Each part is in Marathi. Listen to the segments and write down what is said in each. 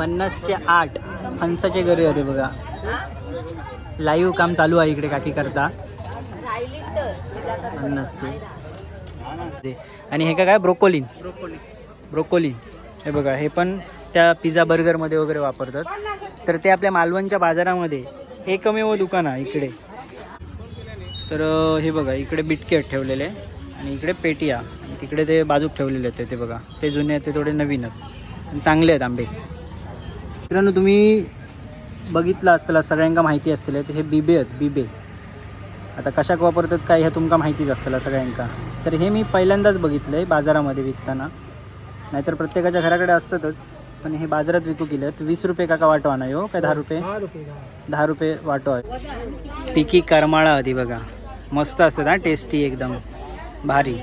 पन्नासचे आठ फणसाचे घरी होते बघा. लाईव्ह काम चालू आहे इकडे काकी करता. पन्नासचे. ते. आणि हे का काय? ब्रोकोली ब्रोकोली हे बघा हे पण त्या पिझ्झा बर्गरमध्ये वगैरे वापरतात. तर ते आपल्या मालवणच्या बाजारामध्ये एकमेव दुकान आहे इकडे. तर हे बघा इकडे बिटके आहेत ठेवलेले आणि इकडे पेटिया. आणि तिकडे ते बाजूक ठेवलेले आहेत ते बघा. ते जुने आहेत ते थोडे नवीन आहेत. चांगले आहेत आंबे. मित्रांनो तुम्ही बघितलं असताना सगळ्यांका माहिती असतील ते हे बिबे आहेत बिबे. आता कशाक वापरतात काय ह्या तुमका माहितीच असतं सगळ्यांका. तर हे मी पहिल्यांदाच बघितलं आहे बाजारामध्ये विकताना. नाहीतर प्रत्येकाच्या घराकडे असतातच पण हे बाजारात विकू केले आहेत वीस रुपये काका वाटो आणा हो काय दहा रुपये? दहा रुपये वाटो आहे. पिकी करमाळा आधी बघा. मस्त असतात हा टेस्टी एकदम. भारी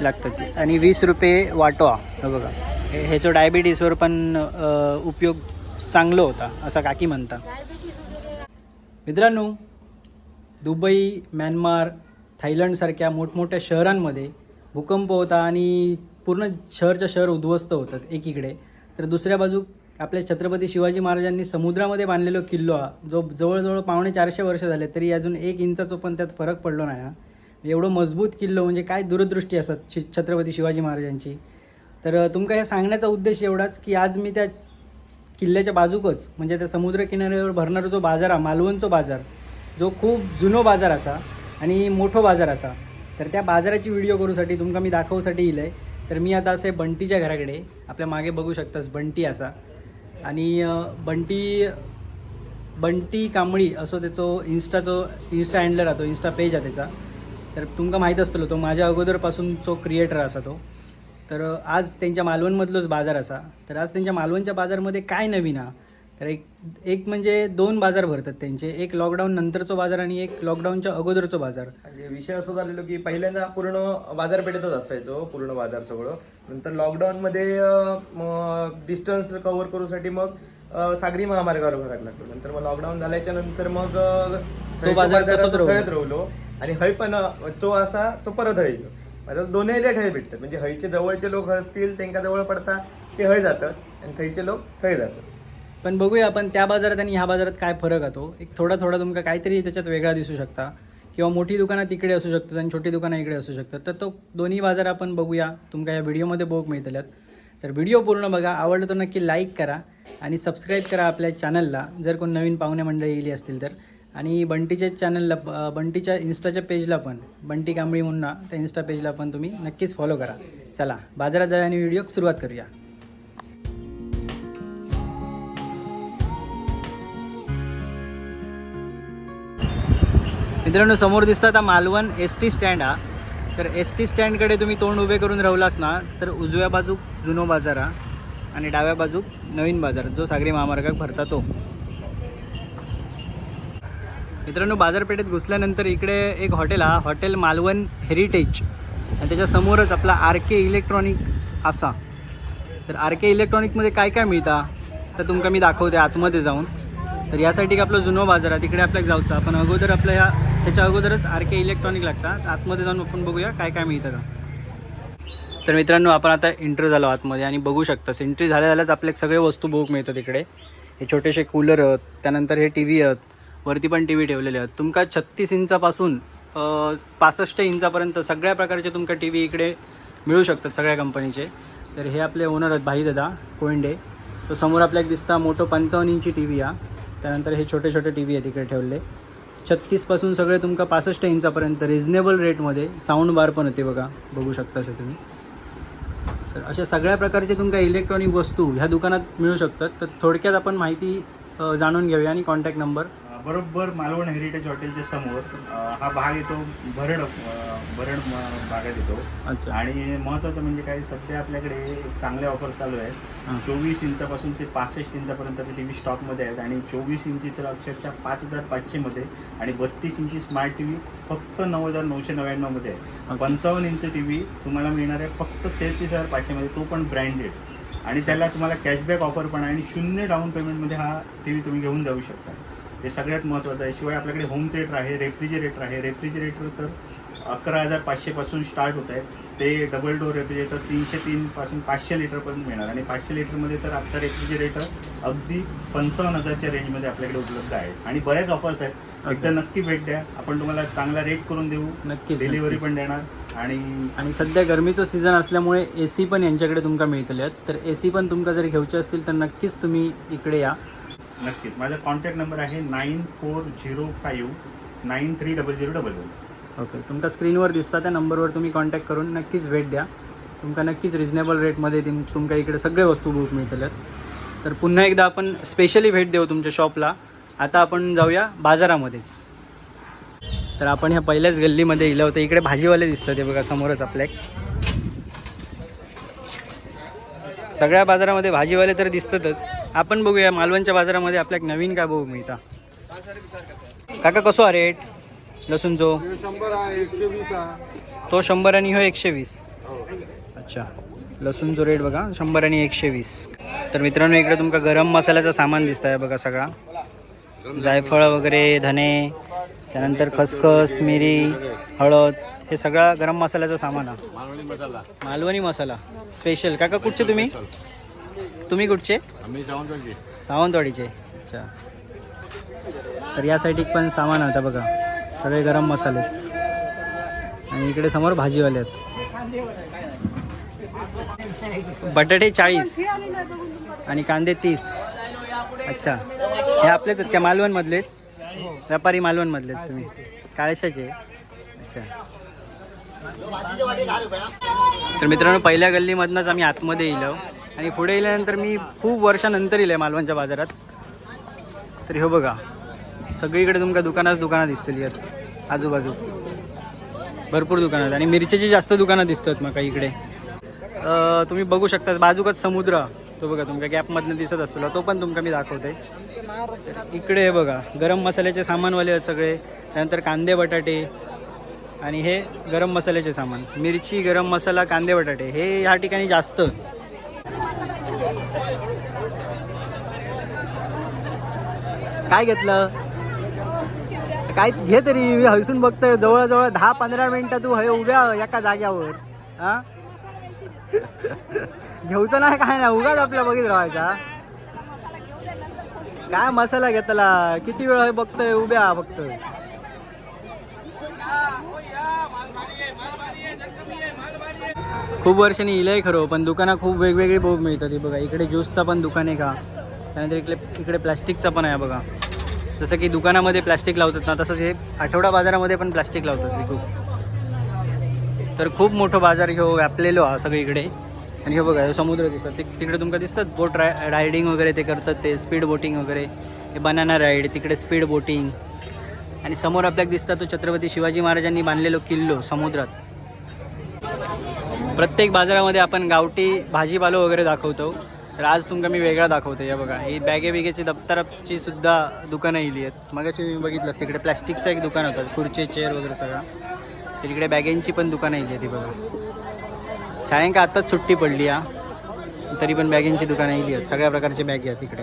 लागतात आणि वीस रुपये वाटो हे बघा. हे ह्याचं डायबिटीसवर पण उपयोग चांगलं होता असं काकी म्हणता मित्रांनो दुबई म्यानमार थायलंडसारख्या मोठमोठ्या शहरांमध्ये भूकंप होता आणि पूर्ण शहरच्या शहर उद्ध्वस्त होतात एकीकडे. तर दुसऱ्या बाजू आपल्या छत्रपती शिवाजी महाराजांनी समुद्रामध्ये बांधलेलो किल्लो हा जो जवळजवळ पावणे चारशे वर्ष झाले तरी अजून एक इंचाचा पण त्यात फरक पडलो नाही हा. एवढं मजबूत किल्लो म्हणजे काय दूरदृष्टी असतात छत्रपती शिवाजी महाराजांची? तर तुमका हे सांगण्याचा उद्देश एवढाच की आज मी त्या किल्ल्याच्या बाजूकच म्हणजे त्या समुद्र किनाऱ्यावर भरणारा जो बाजार हा मालवणचो बाजार जो खूप जुनो बाजार असा आणि मोठो बाजार असा. तर त्या बाजाराची व्हिडिओ करूसाठी तुमका मी दाखवूसाठी येईल आहे तर मी आता असे बंटीच्या घराकडे आपल्या मागे बघू शकतास बंटी असा. आणि बंटी बंटी कांबळी असो त्याचो इन्स्टाचो इन्स्टा हँडलर राहतो इन्स्टा पेज आहे त्याचा. तर तुमका माहीत असतलो तो माझ्या अगोदरपासूनचो क्रिएटर असा तो. तर आज त्यांच्या मालवणमधलोच बाजार असा. तर आज त्यांच्या मालवणच्या बाजारमध्ये काय नवीन हा? तर एक एक म्हणजे दोन बाजार भरतात त्यांचे. एक लॉकडाऊन नंतरचो बाजार आणि एक लॉकडाऊनच्या अगोदरचो बाजार. म्हणजे विषय असं झालेलो की पहिल्यांदा पूर्ण बाजारपेठेतच असायचो पूर्ण बाजार सगळं. नंतर लॉकडाऊन मध्ये डिस्टन्स कव्हर करूसाठी मग अं, सागरी महामार्गावर भरायला लागलो. नंतर मग लॉकडाऊन झाल्याच्यानंतर मग अं, थंयच्या बाजार तसंच राहिलो. आणि हय पण अं, तो असा तो परत हय. आता दोन्ही हय भेटतात. म्हणजे हयचे जवळचे लोक असतील त्यांना जवळ पडता ते हय जातात आणि थंयचे लोक थंय जातात. पण बघूया आपण त्या बाजारात आणि ह्या बाजारात काय फरक येतो एक थोडा थोडा तुमका काहीतरी त्याच्यात वेगळा दिसू शकता. किंवा मोठी दुकानं तिकडे असू शकतात आणि छोटी दुकानं इकडे असू शकतात. तर तो दोन्ही बाजार आपण बघूया. तुमका या व्हिडिओमध्ये बघू मिळतल्यात. तर व्हिडिओ पूर्ण बघा. आवडलं तर नक्की लाईक करा आणि सबस्क्राईब करा आपल्या चॅनलला जर कोण नवीन पाहुणे मंडळी येली असतील तर. आणि बंटीच्या चॅनलला बंटीच्या इन्स्टाच्या पेजला पण बंटी कांबळी म्हणून ना त्या इन्स्टा पेजला पण तुम्ही नक्कीच फॉलो करा. चला बाजारात जाऊया आणि व्हिडिओ सुरुवात करूया. मित्रांनो समोर दिसतात हा मालवण एस टी स्टँड हा. तर एस टी स्टँडकडे तुम्ही तोंड उभे करून राहिलास ना तर उजव्या बाजूक जुनो बाजार हा आणि डाव्या बाजूक नवीन बाजार जो सागरी महामार्गात भरता तो. मित्रांनो बाजारपेठेत घुसल्यानंतर इकडे एक हॉटेल हा हॉटेल मालवण हेरिटेज आणि त्याच्यासमोरच आपला आर के इलेक्ट्रॉनिक्स असा. तर आर के इलेक्ट्रॉनिकमध्ये काय काय मिळतं? तर तुमका मी दाखवते आतमध्ये जाऊन. तर यासाठी आपलं जुनो बाजार आहे तिकडे आपल्याला जाऊचं. आपण अगोदर आपल्या ह्या त्याच्या अगोदरच आर के इलेक्ट्रॉनिक लागतात. आतमध्ये जाऊन आपण बघूया काय काय मिळतं का. तर मित्रांनो आपण आता एंट्री झालो आतमध्ये आणि बघू शकता. एंट्री झाल्या झाल्याच आपल्याला सगळे वस्तू बघू मिळतात इकडे. हे छोटेसे कूलर आहेत. त्यानंतर हे टी व्ही आहेत. वरती पण टी व्ही ठेवलेले आहेत. तुमका छत्तीस इंचापासून पासष्ट इंचापर्यंत सगळ्या प्रकारचे तुमका टी व्ही इकडे मिळू शकतात सगळ्या कंपनीचे. तर हे आपले ओनर आहेत भाई दादा कोयंडे तो समोर आपल्याला दिसता मोठं पंचावन्न इंची टी व्ही हा त्यानंतर हे छोटे छोटे टी व्ही आहेत इकडे ठेवले. छत्तीसपासून सगळे तुमका पासष्ट इंचापर्यंत रिझनेबल रेटमध्ये साऊंड बार पण होते बघा. बघू शकता असं तुम्ही. तर अशा सगळ्या प्रकारचे तुमका इलेक्ट्रॉनिक वस्तू ह्या दुकानात मिळू शकतात. तर थोडक्यात आपण माहिती जाणून घेऊया आणि कॉन्टॅक्ट नंबर बरोबर मालवण हेरिटेज हॉटेलच्या समोर अ, हा भाग येतो भरड अ, भरड म- भागात येतो. अच्छा. आणि महत्वाचं म्हणजे काय सध्या आपल्याकडे चांगल्या ऑफर चालू हां. आहेत चोवीस इंचापासून ते पासष्ट इंचापर्यंत टी व्ही स्टॉकमध्ये आहेत आणि चोवीस इंची तर अक्षरशः पाच हजार पाचशेमध्ये आणि बत्तीस इंची स्मार्ट टी व्ही फक्त नऊ हजार नऊशे नव्याण्णवमध्ये आहे. पंचावन्न इंच टी व्ही तुम्हाला मिळणार आहे फक्त तेहतीस हजार पाचशेमध्ये तो पण ब्रँडेड आणि त्याला तुम्हाला कॅशबॅक ऑफर पण आहे आणि शून्य डाऊन पेमेंटमध्ये हा टी व्ही तुम्ही घेऊन जाऊ शकता. हे सगळ्यात महत्त्वाचं आहे. शिवाय आपल्याकडे होम थिएटर आहे रेफ्रिजरेटर आहे. रेफ्रिजरेटर तर अकरा हजार पाचशेपासून स्टार्ट होत आहेत ते डबल डोर रेफ्रिजरेटर तीनशे तीन पासून पाचशे लिटर पर्यंत मिळणार. आणि पाचशे लिटरमध्ये तर आता रेफ्रिजरेटर अगदी पंचावन्न हजारच्या रेंजमध्ये आपल्याकडे उपलब्ध आहेत आणि बऱ्याच ऑफर्स आहेत. एकदा नक्की भेट द्या. आपण तुम्हाला चांगला रेट करून देऊ. नक्कीच डिलिव्हरी. पण देणार. आणि आणि सध्या गरमीचं सीझन असल्यामुळे ए सी पण यांच्याकडे तुमका मिळतले तर ए सी पण तुमका जर घ्यायचे असतील तर नक्कीच तुम्ही इकडे या. नक्कीच. माझा कॉन्टॅक्ट नंबर आहे nine four zero five nine three double zero double one. Okay तुमका स्क्रीनवर दिसता त्या नंबरवर तुम्ही कॉन्टॅक्ट करून नक्कीच भेट द्या. तुमका नक्कीच रिजनेबल रेटमध्ये तुम तुमका इकडे सगळे वस्तू बुक मिळतल्यात. तर पुन्हा एकदा आपण स्पेशली भेट देऊ तुमच्या शॉपला आता आपण जाऊया बाजारामध्येच. तर आपण ह्या पहिल्याच गल्लीमध्ये इलं होतं. इकडे भाजीवाले दिसतं ते बघा समोरच आपल्या सगळ्या बाजारामध्ये भाजीवाले तर दिसतातच. आपण बघूया मालवणच्या बाजारामध्ये आपल्याक नवीन काय बघू मिळता. काका कसो हा रेट लसूणचो? शंभर तो शंभर आणि हो एकशे वीस. अच्छा. लसूणचो रेट बघा शंभर आणि एकशे वीस. तर मित्रांनो इकडे तुमका गरम मसाल्याचं सामान दिसत आहे बघा सगळा. जायफळ वगैरे धने त्यानंतर खसखस मिरी हळद. हे सगळा गरम मसाल्याचं सामान आहे मालवणी मसाला. मालवणी मसाला. स्पेशल काका कुठचे तुम्ही? तुम्ही कुठचे? आम्ही सावंतवाडीचे. अच्छा. तर या साईड पण सामान आता बघा. सगळे गरम मसाले. आणि इकडे समोर भाजीवाले आहेत. बटाटे चाळीस आणि कांदे तीस. अच्छा. हे आपलेच आहेत का? मालवणमधलेच? व्यापारी मालवणमधलेच तुम्ही. काळेशाचे. अच्छा. तर मित्रांनो पहिल्या गल्लीमधनंच आम्ही आतमध्ये येलो. आणि पुढे येल्यानंतर मी खूप वर्षानंतर येईल मालवणच्या बाजारात. तर हो बघा सगळीकडे तुमका दुकानाच दुकानं दिसतील आहेत आजूबाजू. भरपूर दुकानं आहेत. आणि मिरच्याची जास्त दुकानं दिसतात मग इकडे. तुम्ही बघू शकता बाजूकच समुद्र. तो बघा तुमच्या गॅपमधनं दिसत असतो. तो पण तुमका मी दाखवते इकडे हे बघा गरम मसाल्याचे सामानवाले आहेत सगळे. त्यानंतर कांदे बटाटे आणि हे गरम मसाल्याचे सामान. मिरची गरम मसाला कांदे बटाटे हे ह्या ठिकाणी जास्त. काय घेतलं? काय घे तरी मी हसून बघतोय जवळजवळ दहा पंधरा मिनटं तू हे उभ्या एका जाग्यावर. हा? घेऊचं नाही काय नाही उगाच आपल्या बघित राहायचा. काय मसाला घेतला? किती वेळ बघतोय उभ्या बघतोय? खूप वर्षांनी इलंय खरं पण दुकानं खूप वेगवेगळी बघ मिळतात. हे बघा इकडे ज्यूसचा पण दुकान आहे का? त्यानंतर इकडे इकडे प्लॅस्टिकचा पण आहे बघा. जसं की दुकानामध्ये प्लॅस्टिक लावतात ना तसंच हे आठवडा बाजारामध्ये पण प्लॅस्टिक लावतात हे खूप. तर खूप मोठं बाजार घेऊ व्यापलेलो हा सगळीकडे आणि हे बघा समुद्र दिसतात. ते तिकडे तुमका दिसतात बोट राय रायडिंग वगैरे ते करतात ते स्पीड बोटिंग वगैरे. हे बनाना राईड तिकडे स्पीड बोटिंग. आणि समोर आपल्याला दिसतात तो छत्रपती शिवाजी महाराजांनी बांधलेलो किल्लो समुद्रात. प्रत्येक बाजारामध्ये आपण गावठी भाजीपालो वगैरे दाखवतो. तर आज तुमका मी वेगळा दाखवतो या बघा. ही बॅगे बिगेची दप्तराची सुद्धा दुकानं येली आहेत. मगाशी मी बघितलंस तिकडे प्लॅस्टिकचं एक दुकान होतं खुर्ची चेअर वगैरे सगळा. तर इकडे बॅगेंची पण दुकानं येली आहेत ही बघा. शाळेंका आत्ताच सुट्टी पडली आहे तरी पण बॅगेंची दुकानं इली आहेत. सगळ्या प्रकारचे बॅग आहेत तिकडे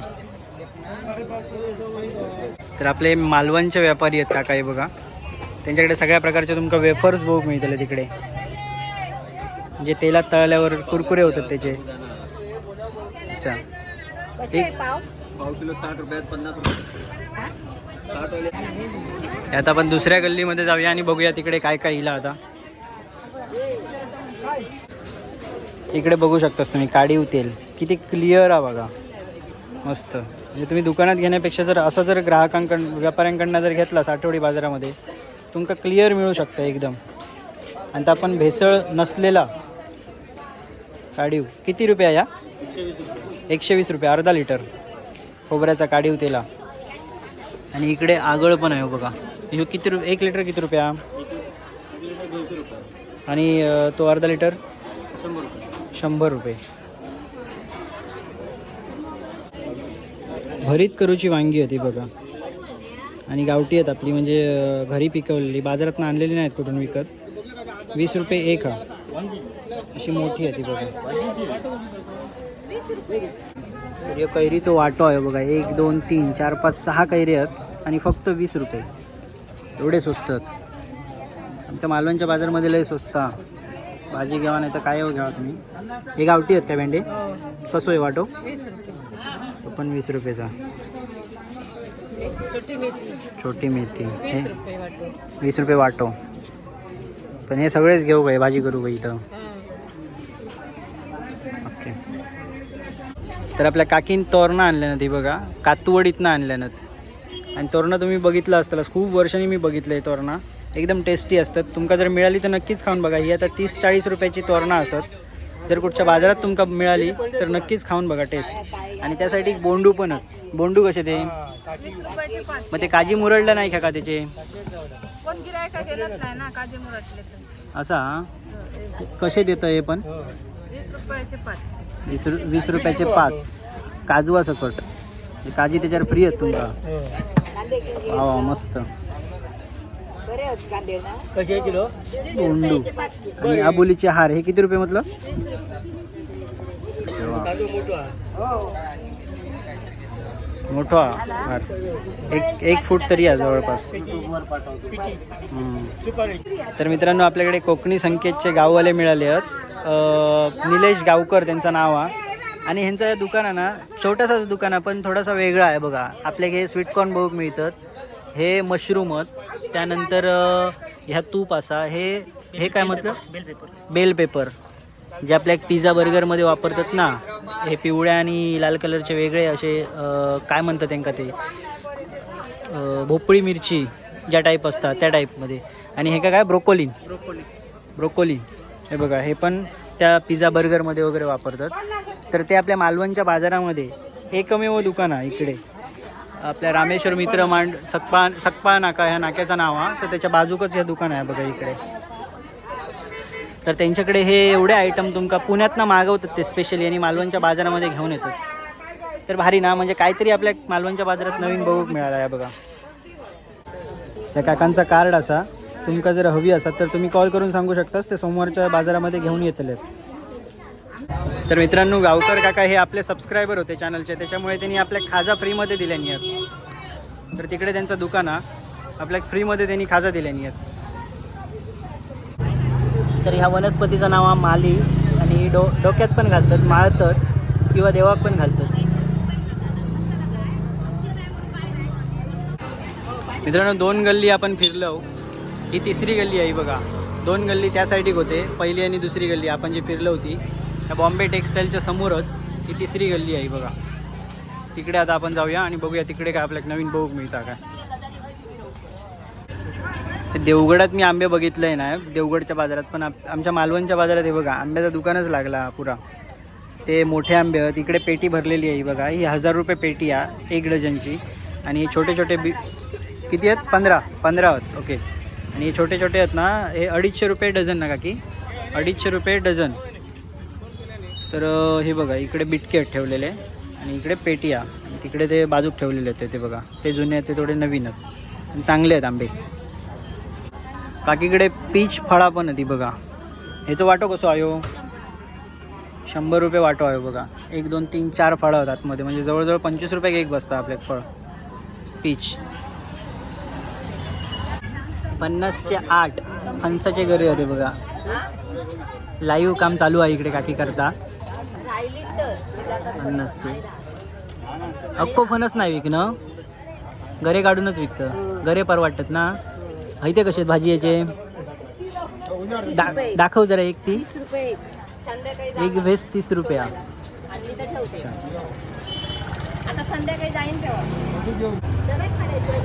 तर आपले मालवणचे व्यापारी आहेत काका हे बघा. त्यांच्याकडे सगळ्या प्रकारचे तुमका वेफर्स बघू मिळतले तिकडे. जे तेलात तळल्यावर कुरकुरे होतात त्याचे. अच्छा. कसे आहे पाव? पाव किलो साठ रुपयात पन्नास रुपये. हे? आता आपण दुसऱ्या गल्लीमध्ये जाऊया आणि बघूया तिकडे काय काय इला आता. इकडे बघू शकतास तुम्ही काढीव तेल किती क्लिअर आहे बघा. मस्त. म्हणजे तुम्ही दुकानात घेण्यापेक्षा जर असं जर ग्राहकांकडून व्यापाऱ्यांकडनं जर घेतलास आठवडी बाजारामध्ये तुमका क्लिअर मिळू शकतं एकदम. आणि आता आपण भेसळ नसलेला काढीव. किती रुपया या? एकशे वीस रुपये अर्धा लिटर. खोबऱ्याचा काढीव तेला. आणि इकडे आगळ पण आहे हो बघा. ह्यो किती रुपये एक लिटर किती रुपया? आणि तो अर्धा लिटर? शंभर रुपये. भरीत करूची वांगी होती बघा. आणि गावठी आहेत आपली म्हणजे घरी पिकवलेली. बाजारात आणलेली नाहीत कुठून विकत. वीस रुपये एक हा. अशी मोठी आहे ती बघा. या कैरीचं वाटो आहे बघा. एक दोन तीन चार पाच सहा कैरी आहेत आणि फक्त वीस रुपये. एवढे स्वस्त आहेत आमच्या मालवणच्या बाजारमध्ये लय स्वस्त. हा. भाजी घ्यावा नाही तर काय घ्यावा तुम्ही? हे गावठी आहेत का भेंडे? कसो आहे वाटो? तो पण वीस रुपयाचा. छोटी मेथी. छोटी मेथी. हे? वीस रुपये वाटो. पण हे सगळेच घेऊ बाई भाजी करू बाई इथं. ओके. तर आपल्या काकीन तोरणं आणल्या ना ती बघा कातवडीतनं आणल्या ना आणि तोरणं तुम्ही बघितलं असतालच खूप वर्षांनी मी बघितलं आहे तोरणं. एकदम टेस्टी असतात. तुमका जर मिळाली तर नक्कीच खाऊन बघा. ही आता तीस चाळीस रुपयाची तोरणं असत. जर कुठच्या बाजारात तुमका मिळाली तर नक्कीच खाऊन बघा टेस्ट आणि त्यासाठी एक बोंडू पण बोंडू कसे ते? वीस रुपयाचे पाच. मग ते काजी मुरडलं नाही का का त्याचे? कोण गिरायका गेलंच नाही ना काजी मुरटले तर. असा? कसे देतं हे पण? वीस रुपयाचे पाच. वीस रु वीस रुपयाचे पाच. काजू सकट हे काजी त्याच्यावर फ्री आहेत तुमका वा वा मस्त बोंडू. आणि आबोलीचे हार. हे किती रुपये म्हटलं? मोठा. हार एक एक फूट तरी आहे जवळपास. तर मित्रांनो आपल्याकडे कोकणी संकेतचे गाववाले मिळाले आहेत. निलेश गावकर त्यांचं नाव आहे आणि ह्यांचं दुकान आहे ना छोटंसं दुकान आहे पण थोडासा वेगळा आहे बघा. आपल्या हे स्वीटकॉर्न बघूक मिळतात. हे मशरूम आहेत. त्यानंतर ह्या तूप असा. हे हे काय म्हटलं? बेल पेपर जे आपल्या पिझ्झा बर्गरमध्ये वापरतात ना हे पिवळ्या आणि लाल कलरचे वेगळे असे काय म्हणतात त्यांका ते? भोपळी मिरची ज्या टाईप असतात त्या टाईपमध्ये आणि हे काय काय? ब्रोकोली. ब्रोकोली. हे बघा हे पण त्या पिझ्झा बर्गरमध्ये वगैरे वापरतात. तर ते आपल्या मालवणच्या बाजारामध्ये एकमेव दुकान आहे इकडे. आपल्या रामेश्वर मित्र मांड सकपा सकपा नाका ह्या नाक्याचं नाव हा. तर त्याच्या बाजूकच हे दुकान आहे बघा इकडे. तर त्यांच्याकडे हे एवढे आयटम तुमका पुण्यातनं मागवतात ते स्पेशली आणि मालवणच्या बाजारामध्ये घेऊन येतात. तर भारी ना म्हणजे काहीतरी आपल्या मालवणच्या बाजारात नवीन बघूक मिळाला आहे बघा. त्या काकांचा कार्ड असा. तुमका जर हवी असाल तर तुम्ही कॉल करून सांगू शकतास ते सोमवारच्या बाजारामध्ये घेऊन येतले. तर मित्रांनो गावकर काका हे आपले सबस्क्रायबर होते चॅनलचे त्याच्यामुळे त्यांनी आपल्या खाजा फ्रीमध्ये दिल्यानी आहेत तर तिकडे त्यांचं दुकान आहे आपल्या फ्रीमध्ये त्यांनी खाजा दिल्यानी आहेत तर ह्या वनस्पतीचं नाव माली आणि डो डोक्यात पण घालतात माळतात किंवा देवाक पण घालतात. मित्रांनो दोन गल्ली आपण फिरलो. ही तिसरी गल्ली आहे बघा. दोन गल्ली त्या साईडिक होते. पहिली आणि दुसरी गल्ली आपण जी फिरलो होती त्या बॉम्बे टेक्सटाईलच्या समोरच ही तिसरी गल्ली आहे बघा. तिकडे आता आपण जाऊया आणि बघूया तिकडे काय आपल्याला नवीन बघूक मिळता काय. देवगडात मी आंबे बघितले ना देवगडच्या बाजारात. पण आमच्या मालवणच्या बाजारात हे बघा आंब्याचं दुकानच लागला पुरा. ते मोठे आंबे आहेत इकडे पेटी भरलेली आहे ही बघा. ही हजार रुपये पेटी आहे एक डझनची. आणि हे छोटे छोटे बी किती आहेत? पंधरा. पंधरा आहेत ओके आणि हे छोटे छोटे आहेत ना हे अडीचशे रुपये डझन ना काकी. अडीचशे रुपये डझन. तर हे बघा इकडे बिटके आहेत ठेवलेले. आणि इकडे पेटी आहे आणि तिकडे ते बाजूक ठेवलेले आहेत ते बघा. ते जुने आहेत ते थोडे नवीन आहेत. चांगले आहेत आंबे. काकीकडे पीच फळा पण होती बघा. ह्याचं वाटो कसं आयो हो? शंभर रुपये वाटो आहे हो बघा. एक दोन तीन चार फळं होतात आतमध्ये. म्हणजे जवळजवळ पंचवीस रुपये एक बसतं आपले फळ. पीच पन्नासचे आठ फणसाचे घरी होते बघा. लाईव्ह काम चालू आहे इकडे काकी करता. पन्नासचे. अख्खो फणस नाही विकणं. गरे काढूनच विकतं. गरे परवाटतात ना? ते कसे आहेत भाजी याचे दाखव जरा एक ती. वीस एक. व्हेज तीस रुपया.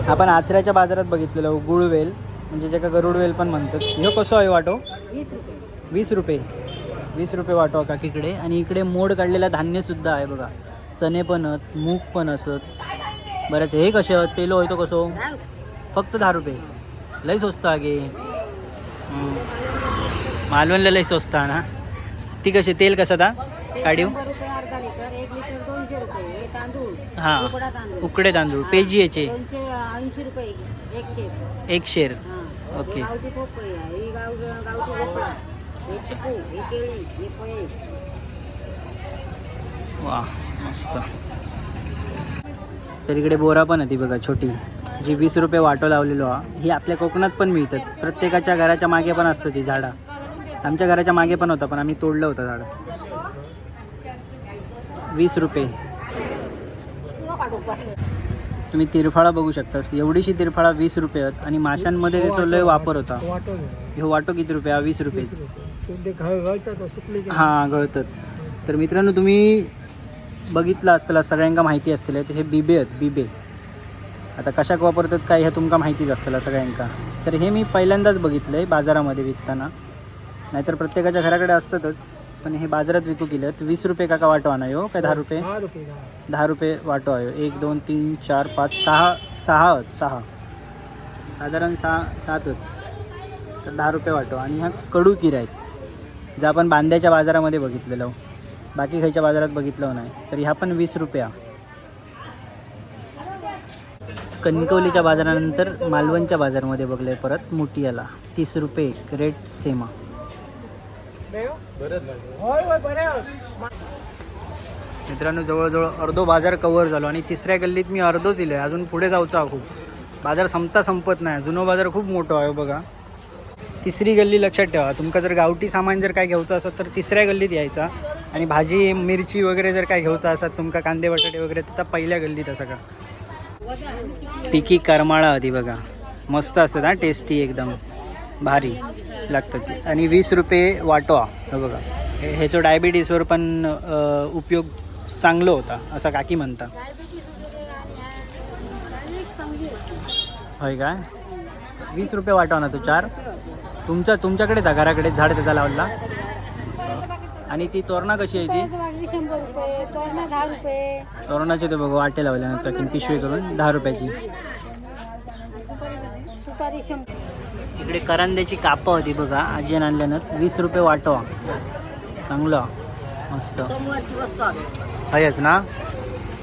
आपण आचऱ्याच्या बाजारात बघितलेलं गुळवेल म्हणजे ज्याका गरुडवेल पण म्हणतात. ह्यो कसो आहे वाटो? वीस रुपये. वीस रुपये. वीस वाटो काकीकडे आणि इकडे मोड काढलेलं धान्यसुद्धा आहे बघा. चणे पण आहेत मूग पण असत. बरंच. हे कसे आहेत? पेलो होय तो कसो? फक्त दहा रुपये. लय स्वस्त आगे. मालवणला लय स्वस्त ना. ती कशी तेल कसं ता काढीव? हे उकडा तांदूळ. पेजी याचे एक शेर. ओके. वा मस्त. तर इकडे बोरा पण आहे ती बघा छोटी. जी वीस रुपये वाटो लावलेलो हा ही आपल्या कोकणात पण मिळतात. प्रत्येकाच्या घराच्या मागे पण असतं ती झाडं. आमच्या घराच्या मागे पण होतं पण आम्ही तोडलं होतं झाड. वीस रुपये. तुम्ही तिरफाळा बघू शकता एवढीशी तिरफाळा वीस रुपये आहेत आणि माशांमध्ये त्याचा लय वापर होता. हे वाटो किती रुपये? वीस रुपये. हां गळतात. तर मित्रांनो तुम्ही बघितलं असतं सगळ्यांना माहिती असतील तर हे बिबे आहेत बिबे. आता कशाक वापरतात काय हे तुमका माहितीच असतं सगळ्यांका तर हे मी पहिल्यांदाच बघितलं आहे बाजारामध्ये विकताना. नाहीतर प्रत्येकाच्या घराकडे असतातच पण हे बाजारात विकू केलं वीस रुपये काका वाटो आणा हो काय दहा रुपये? दहा रुपये वाटो आहे एक दोन तीन चार पाच सहा सहा सहा. साधारण सहा सात तर दहा रुपये वाटो. आणि ह्या कडू किरा आहेत जे आपण बांद्याच्या बाजारामध्ये बघितलेलो. बाकी खायच्या बाजारात बघितलं नाही. तर ह्या पण वीस रुपया. कणकवलीच्या बाजारानंतर मालवणच्या बाजारामध्ये बघले परत मोटियाला. तीस रुपये रेट सेमा. मित्रांनो जवळजवळ अर्धो बाजार कव्हर झालो आणि तिसऱ्या गल्लीत मी अर्धोच दिलं आहे अजून पुढे जाऊचा खूप. बाजार संपता संपत नाही. जुनो बाजार खूप मोठा आहे हो बघा. तिसरी गल्ली लक्षात ठेवा. तुमका जर गावठी सामान जर काय घ्यायचं असत तर तिसऱ्या गल्लीत यायचा. आणि भाजी मिरची वगैरे जर काय घ्यायचं असत तुमका कांदे बटाटे वगैरे तर पहिल्या गल्लीत असं का? पिकी करमाळा आधी बघा. मस्त असतात हा टेस्टी एकदम. भारी लागतात ती. आणि वीस रुपये वाटवा हे बघा. ह्याचं डायबिटीसवर पण उपयोग चांगलं होता असं काकी म्हणता. होय काय? वीस रुपये वाटवा ना तू चार? तुमच्या तुमच्याकडे घराकडे झाड त्याचा लावला? आणि ती तोरणा कशी आहे ती? वाटली शंभर रुपये तोरणा दहा रुपये. तोरणाचे ते बघा वाटे लावल्यानंतर की पिशवी करून दहा रुपयाची. सुपारी शंभर. इकडे करंद्याची कापं होती बघा आजीन आणल्यानं वीस रुपये वाटवा चांगलं. मस्त. आहेच ना?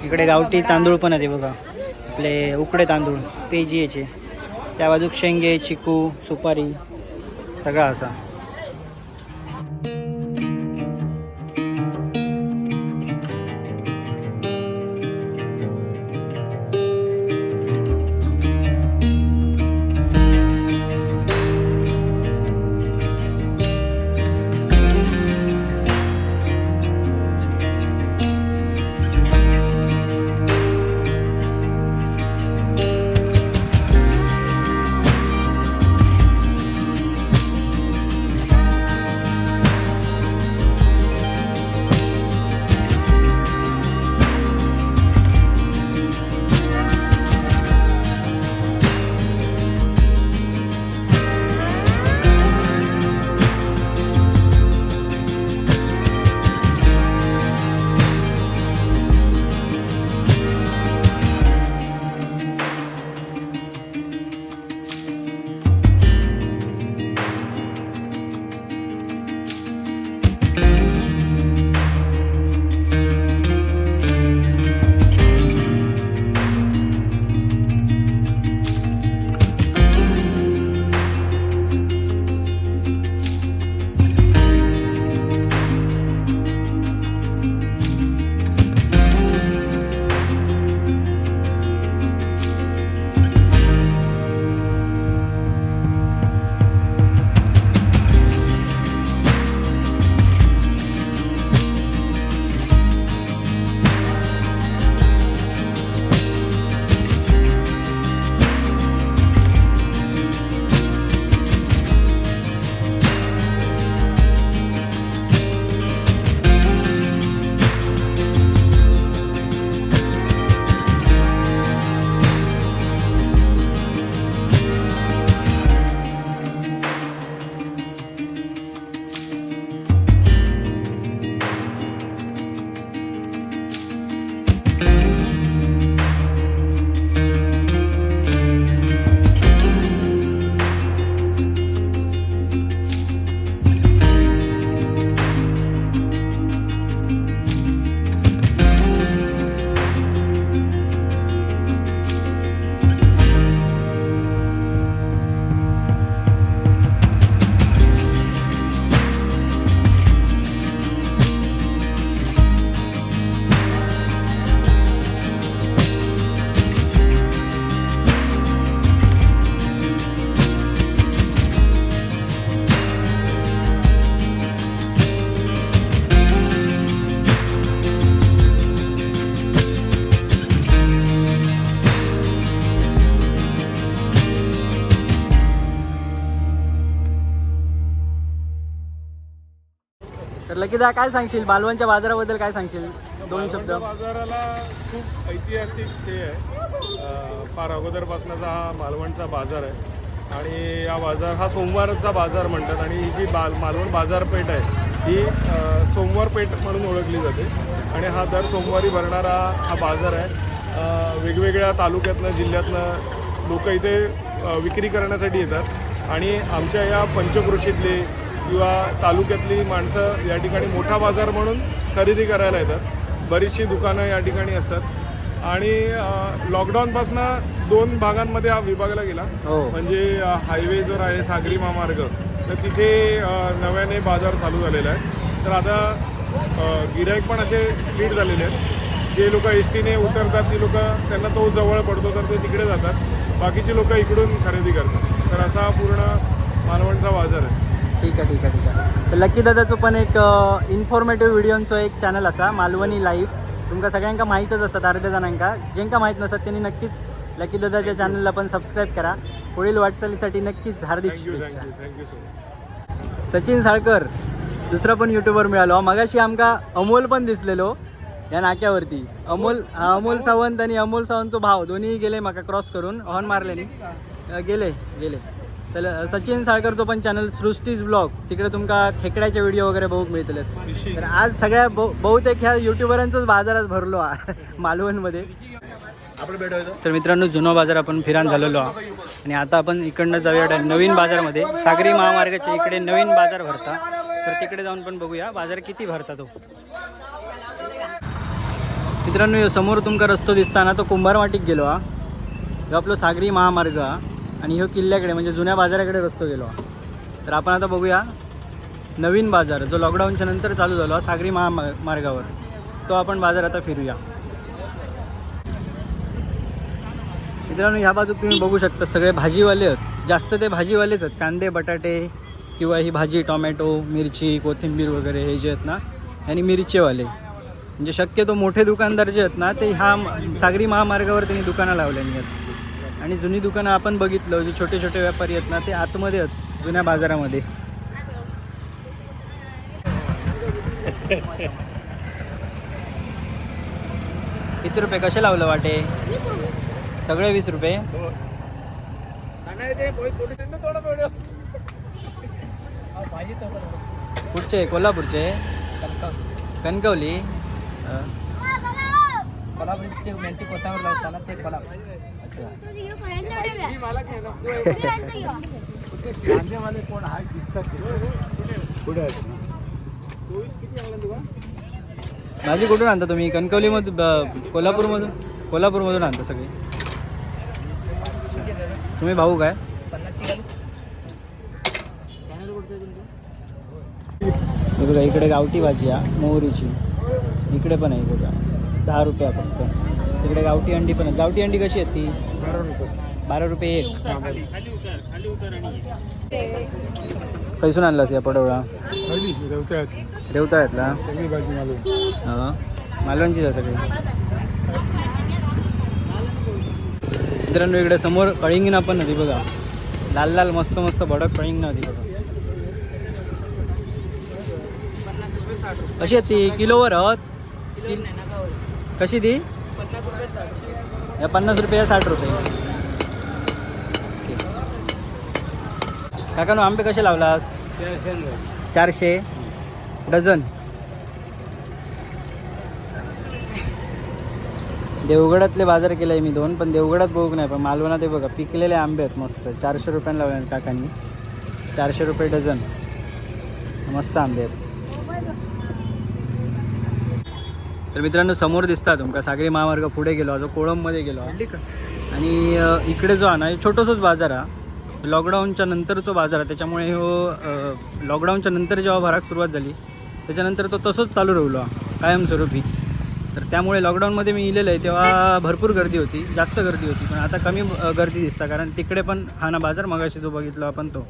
इकडे गावठी तांदूळ पण आहे बघा. आपले उकडे तांदूळ पेजीचे त्या बाजूक शेंगे चिकू सुपारी सगळा असा. तर लकीदा काय सांगशील? मालवणच्या बाजाराबद्दल काय सांगशील? दोन शब्द. बाजाराला खूप ऐतिहासिक हे आहे. फार अगोदरपासूनचा हा मालवणचा बाजार आहे. आणि हा बाजार हा सोमवारचा बाजार म्हणतात. आणि ही जी बाल मालवण बाजारपेठ आहे ही सोमवार पेठ म्हणून ओळखली जाते. आणि हा दर सोमवारी भरणारा हा बाजार आहे. वेगवेगळ्या तालुक्यातनं जिल्ह्यातनं लोक इथे विक्री करण्यासाठी येतात. आणि आमच्या या पंचकृषीतले किंवा तालुक्यातली माणसं या ठिकाणी मोठा बाजार म्हणून खरेदी करायला येतात. बरीचशी दुकानं या ठिकाणी असतात. आणि लॉकडाऊनपासनं दोन भागांमध्ये हा विभागला गेला. हो. म्हणजे हायवे जो आहे सागरी महामार्ग तर तिथे नव्याने बाजार चालू झालेला आहे. तर आता गिराईक पण असे स्प्लिट झालेले आहेत. जे लोक एस टीने उतरतात ती लोक त्यांना तो जवळ पडतो तर ते तिकडे जातात. बाकीची लोक इकडून खरेदी करतात. तर असा पूर्ण मालवणचा बाजार आहे. ठीक आहे ठीक आहे ठीक आहे. तर लकी दादाचं पण एक इन्फॉर्मेटिव्ह व्हिडिओंचो एक चॅनल असा मालवणी लाईव्ह तुमका सगळ्यांका माहीतच असतात अर्ध्या जणांका. ज्यांका माहीत नसतात त्यांनी नक्कीच लकी दादाच्या चॅनलला पण सबस्क्राईब करा. पुढील वाटचालीसाठी नक्कीच हार्दिक शुभेच्छा. Thank you thank you so much Sachin Salkar दुसरा पण युट्यूबर मिळालो. मगाशी आमका अमोल पण दिसलेलो या नाक्यावरती. अमोल अमोल सावंत? आणि अमोल सावंतचो भाव दोन्ही गेले म्हाका क्रॉस करून. हॉर्न मारले गेले गेले. तर सचिन साळकरचो पण चॅनल सृष्टीज ब्लॉग तिकडे तुमका खेकड्याचे व्हिडिओ वगैरे बघूक मिळतले तर आज सगळ्या बहु- बहुतेक ह्या युट्यूबरांचाच बाजार आज भरलो मालवणमध्ये. तर मित्रांनो जुना बाजार आपण फिरान झालेलो आहोत आणि आता आपण इकडनं जाऊया नवीन बाजारमध्ये. सागरी महामार्गाच्या इकडे नवीन बाजार भरता. तर तिकडे जाऊन पण बघूया बाजार किती भरता तो. मित्रांनो समोर तुमका रस्तो दिसता ना तो कुंभारवाटीक गेलो हा. आपलो सागरी महामार्ग हा. आणि ह्यो किल्ल्याकडे म्हणजे जुन्या बाजाराकडे रस्तो गेलो तर आपण आता बघूया नवीन बाजार जो लॉकडाऊनच्या नंतर चालू झालो सागरी महामार्गावर तो आपण बाजार आता फिरूया. मित्रांनो ह्या बाजूक तुम्ही बघू शकता सगळे भाजीवाले आहेत. जास्त ते भाजीवालेच आहेत. कांदे बटाटे किंवा ही भाजी टोमॅटो मिरची कोथिंबीर वगैरे हे जे आहेत ना आणि मिरचेवाले. म्हणजे शक्यतो मोठे दुकानदार जे आहेत ना ते ह्या सागरी महामार्गावर त्यांनी दुकानं लावलेली आहेत. आणि जुनी दुकानं आपण बघितलं जे छोटे छोटे व्यापारी आहेत ना ते आतमध्ये आहेत जुन्या बाजारामध्ये. किती रुपये? कसे लावलं वाटे? सगळे वीस रुपये? कुठचे? कोल्हापूरचे? कणकवली? कोल्हापूर कोल्हापूरची ते मेंथी कोथावर लावताना ते कोल्हापूर भाजी कुठून आणता तुम्ही? कणकवलीमधून कोल्हापूरमधून? कोल्हापूरमधून आणता सगळी. तुम्ही भाऊ काय? बघा इकडे गावठी भाजी आहे मोहरीची. इकडे पण आहे बघा. दहा रुपया फक्त. तिकडे गावठी अंडी पण आहे गावठी अंडी कशी आहे ती? बारा रुपये एक. कैसून आणलास या पडवळा? रेवताळ्यातला? सगळी भाजी मालवण. हां. मालवणचीच आहे सगळी. मित्रांनो इकडे समोर कळिंगना पण नदी बघा. लाल लाल मस्त मस्त भडक कळिंग नदी बघा. कशी आहे ती? किलोवर आहोत? किल- कशी ती? या पन्नास रुपये या साठ रुपये. काकानो आंबे कसे लावलास? चारशे. डझन. देवगडातले बाजार केले मी दोन पण देवगडात बघू नाही पण मालवणात ते बघा पिकलेले आंबे आहेत मस्त. चारशे रुपयाला लावले काकांनी. चारशे रुपये डझन. मस्त आंबे आहेत. तर मित्रांनो समोर दिसतात तुमका. सागरी महामार्ग पुढे गेलो जो कोळंबमध्ये गेलो. आणि इकडे जो आहे ना हे छोटंसंच बाजार हा लॉकडाऊनच्या नंतरचा बाजार आहे. त्याच्यामुळे हो लॉकडाऊनच्या नंतर जेव्हा भराक सुरुवात झाली त्याच्यानंतर तो तसंच चालू राहिलो कायमस्वरूपी. तर त्यामुळे लॉकडाऊनमध्ये मी इलेलं आहे. तेव्हा भरपूर गर्दी होती जास्त गर्दी होती. पण आता कमी गर्दी दिसता कारण तिकडे पण हा ना बाजार मगाशी जो बघितलो आपण तो.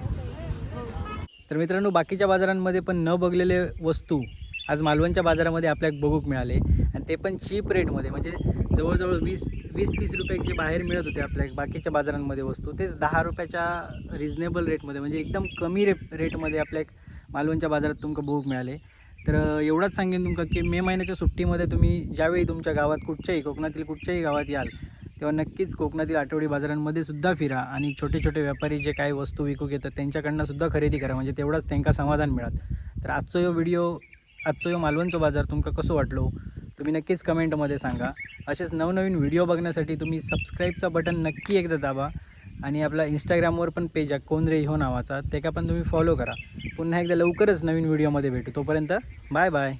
तर मित्रांनो बाकीच्या बाजारांमध्ये पण न बघलेले वस्तू आज मालवणच्या बाजारामध्ये आपल्याला बघूक मिळाले. आणि ते पण चीप रेटमध्ये म्हणजे जवळजवळ वीस वीस तीस रुपये जे बाहेर मिळत होते आपल्या बाकीच्या बाजारांमध्ये वस्तू तेच दहा रुपयाच्या रिजनेबल रेटमध्ये म्हणजे एकदम कमी रे रेटमध्ये आपल्या मालवणच्या बाजारात तुमका बघूक मिळाले. तर एवढंच सांगेन तुमका की मे महिन्याच्या सुट्टीमध्ये तुम्ही ज्यावेळी तुमच्या गावात कुठच्याही कोकणातील कुठच्याही गावात याल तेव्हा नक्कीच कोकणातील आठवडी बाजारांमध्ये सुद्धा फिरा आणि छोटे छोटे व्यापारी जे काही वस्तू विकू घेतात त्यांच्याकडनं सुद्धा खरेदी करा म्हणजे तेवढाच त्यांना समाधान मिळत तर आजचो ह्यो व्हिडिओ आजचो ह्यो मालवणचो बाजार तुमका कसो वाटलो तुम्ही नक्कीच कमेंटमध्ये सांगा. असेच नवनवीन व्हिडिओ बघण्यासाठी तुम्ही सबस्क्राईबचा बटन नक्की एकदा दाबा आणि आपला इंस्टाग्रामवर पण पेज आहे कोण रे हो नावाचा. ते का पण तुम्ही फॉलो करा. पुन्हा एकदा लवकरच नवीन व्हिडिओमध्ये भेटू. तोपर्यंत बाय बाय